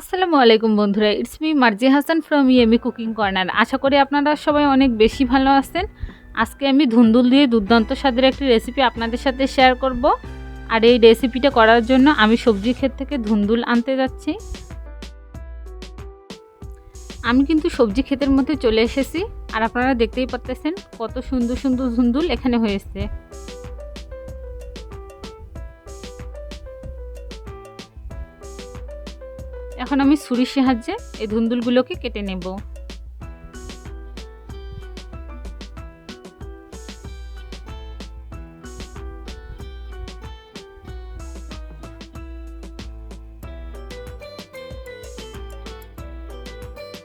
আসসালামু আলাইকুম বন্ধুরা it's me Marzi Hasan from yummy cooking corner আশা করি আপনারা সবাই অনেক বেশি ভালো আছেন। আজকে আমি ধুন্দুল দিয়ে দুর্দান্ত স্বাদের একটি রেসিপি আপনাদের সাথে শেয়ার করব। আর এই রেসিপিটা করার জন্য আমি সবজি ক্ষেত থেকে ধুন্দুল আনতে যাচ্ছি। আমি কিন্তু সবজি ক্ষেতের মধ্যে চলে এসেছি, আর আপনারা দেখতেই পাচ্তেছেন কত সুন্দর সুন্দর ধুন্দুল এখানে হয়েছে। এখন আমি ছুরির সাহায্যে এই ধুন্দুলগুলোকে কেটে নেব।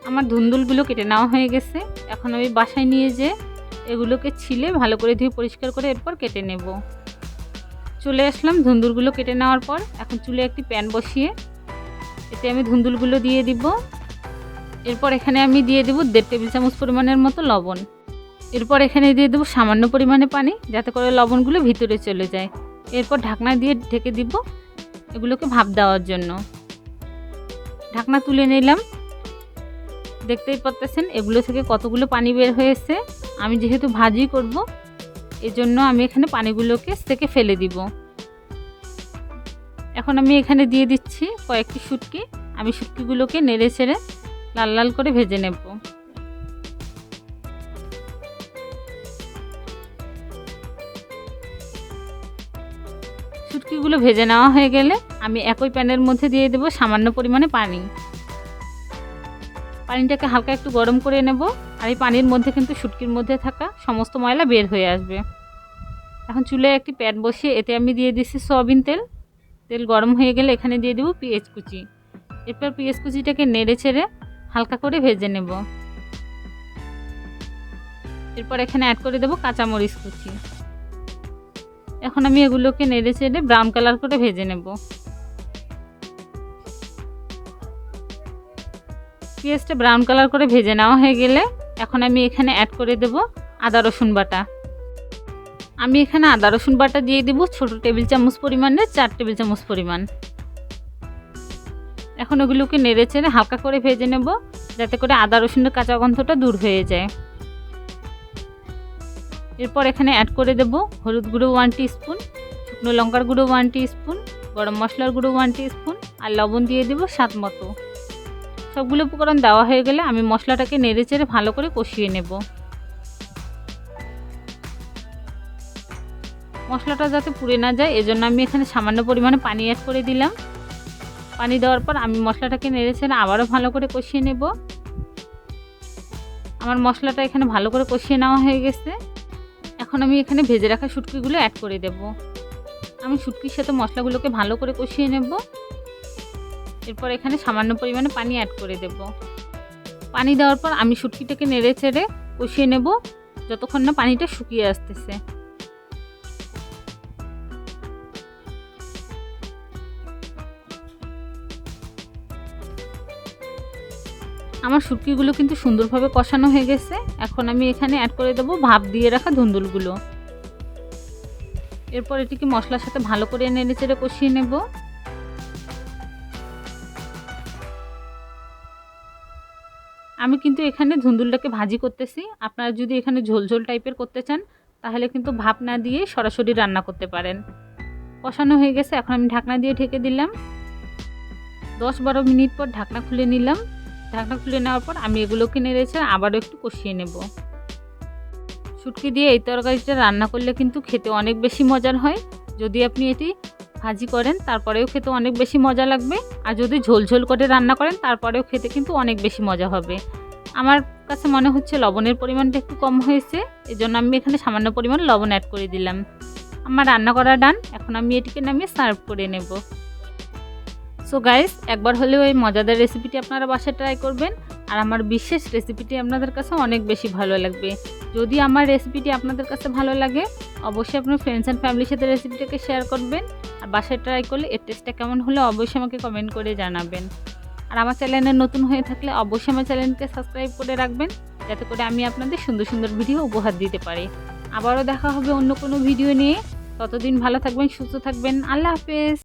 আমার ধুন্দুলগুলো কেটে নেওয়া হয়ে গেছে। এখন আমি বাসায় নিয়ে যে এগুলোকে ছিলে ভালো করে ধুয়ে পরিষ্কার করে এরপর কেটে নেব। চলে আসলাম ধুন্দুলগুলো কেটে নেওয়ার পর এখন চুলে একটি প্যান বসিয়ে এতে আমি ধুন্দুলগুলো দিয়ে দিব। এরপর এখানে আমি দিয়ে দেবো দেড় টেবিল চামচ পরিমাণের মতো লবণ। এরপর এখানে দিয়ে দেবো সামান্য পরিমাণে পানি, যাতে করে লবণগুলো ভিতরে চলে যায়। এরপর ঢাকনা দিয়ে ঢেকে দিব এগুলোকে ভাপ দেওয়ার জন্য। ঢাকনা তুলে নিলাম। দেখতেই পাচ্ছেন, এগুলো থেকে কতগুলো পানি বের হয়েছে। আমি যেহেতু ভাজি করব, এজন্য আমি এখানে পানিগুলোকে সেকে ফেলে দিব। এখন আমি এখানে দিয়ে দিচ্ছি কয়েকটি শুটকি। আমি শুটকিগুলোকে নেড়ে ছেড়ে লাল লাল করে ভেজে নেব। শুটকিগুলো ভেজে নেওয়া হয়ে গেলে আমি একই প্যানের মধ্যে দিয়ে দেব সামান্য পরিমাণে পানি। পানিটাকে হালকা একটু গরম করে নেব আর এই পানির মধ্যে কিন্তু শুটকির মধ্যে থাকা সমস্ত ময়লা বের হয়ে আসবে। এখন চুলে একটি প্যান বসিয়ে এতে আমি দিয়ে দিচ্ছি সয়াবিন তেল। তেল গরম হয়ে গেলে এখানে দিয়ে দেবো পেঁয়াজ কুচি। এরপর পেঁয়াজ কুচিটাকে নেড়ে ছেড়ে হালকা করে ভেজে নেব। এরপর এখানে অ্যাড করে দেবো কাঁচামরিচ কুচি। এখন আমি এগুলোকে নেড়ে ছেড়ে ব্রাউন কালার করে ভেজে নেব। পেঁয়াজটা ব্রাউন কালার করে ভেজে নেওয়া হয়ে গেলে এখন আমি এখানে অ্যাড করে দেব আদা রসুন বাটা। আমি এখানে আদা, রসুন বাটা দিয়ে দিব, ছোট টেবিল চামচ পরিমাণে, চার টেবিল চামচ পরিমাণ। এখন ওগুলোকে নেড়ে চেড়ে হালকা করে ভেজে নেব, যাতে করে আদা, রসুনের কাঁচা গন্ধটা দূর হয়ে যায়। এরপর এখানে অ্যাড করে দেব হলুদ গুঁড়ো ওয়ান স্পুন শুকনো লঙ্কার গুঁড়ো ওয়ান স্পুন গরম মশলার গুঁড়ো ওয়ান স্পুন আর লবণ দিয়ে দেব স্বাদ মতো। সবগুলো উপকরণ দেওয়া হয়ে গেলে আমি মশলাটাকে নেড়ে চেড়ে ভালো করে কষিয়ে নেব। মশলাটা যাতে পুড়ে না যায়, এজন্য আমি এখানে সামান্য পরিমাণে পানি অ্যাড করে দিলাম। পানি দেওয়ার পর আমি মশলাটাকে নেড়ে ছেড়ে আবারও ভালো করে কষিয়ে নেব। আমার মশলাটা এখানে ভালো করে কষিয়ে নেওয়া হয়ে গেছে। এখন আমি এখানে ভেজে রাখা শুটকিগুলো অ্যাড করে দেব। আমি শুটকির সাথে মশলাগুলোকে ভালো করে কষিয়ে নেব। এরপর এখানে সামান্য পরিমাণে পানি অ্যাড করে দেব। পানি দেওয়ার পর আমি শুটকিটাকে নেড়ে চেড়ে কষিয়ে নেব, যতক্ষণ না পানিটা শুকিয়ে আসতেছে। আমার শুটকিগুলো কিন্তু সুন্দরভাবে কষানো হয়ে গেছে। এখন আমি এখানে অ্যাড করে দেবো ভাপ দিয়ে রাখা ধুন্দুলগুলো। এরপর এটিকে মশলার সাথে ভালো করে নেড়ে চেড়ে কষিয়ে নেব। আমি কিন্তু এখানে ধুন্দুলটাকে ভাজি করতেছি। আপনারা যদি এখানে ঝোলঝোল টাইপের করতে চান, তাহলে কিন্তু ভাপ না দিয়ে সরাসরি রান্না করতে পারেন। কষানো হয়ে গেছে, এখন আমি ঢাকনা দিয়ে ঢেকে দিলাম। দশ বারো মিনিট পর ঢাকনা খুলে নিলাম। ঢাকনা খুলে নেওয়ার পর আমি এগুলোকে নেড়েছে আবারও একটু কষিয়ে নেব। শুটকি দিয়ে এই তরকারিটা রান্না করলে কিন্তু খেতে অনেক বেশি মজার হয়। যদি আপনি এটি ভাজি করেন, তারপরেও খেতে অনেক বেশি মজা লাগবে। আর যদি ঝোল ঝোল করে রান্না করেন, তারপরেও খেতে কিন্তু অনেক বেশি মজা হবে। আমার কাছে মনে হচ্ছে লবণের পরিমাণটা একটু কম হয়েছে এই জন্য আমি এখানে সামান্য পরিমাণ লবণ অ্যাড করে দিলাম। আমার রান্না করা ডান এখন আমি এটিকে নামিয়ে সার্ভ করে নেব। সো গাইস একবার হলেও এই মজাদার রেসিপিটি আপনারা বাসায় ট্রাই করবেন। আর আমার বিশেষ রেসিপিটি আপনাদের কাছে অনেক বেশি ভালো লাগবে। যদি আমার রেসিপিটি আপনাদের কাছে ভালো লাগে, অবশ্যই আপনার ফ্রেন্ডস অ্যান্ড ফ্যামিলির সাথে রেসিপিটাকে শেয়ার করবেন। আর বাসায় ট্রাই করলে এর টেস্টটা কেমন হলে অবশ্যই আমাকে কমেন্ট করে জানাবেন। আর আমার চ্যানেলে নতুন হয়ে থাকলে অবশ্যই আমার চ্যানেলকে সাবস্ক্রাইব করে রাখবেন, যাতে করে আমি আপনাদের সুন্দর সুন্দর ভিডিও উপহার দিতে পারি। আবারও দেখা হবে অন্য কোনো ভিডিও নিয়ে। ততদিন ভালো থাকবেন, সুস্থ থাকবেন। আল্লাহ হাফেজ।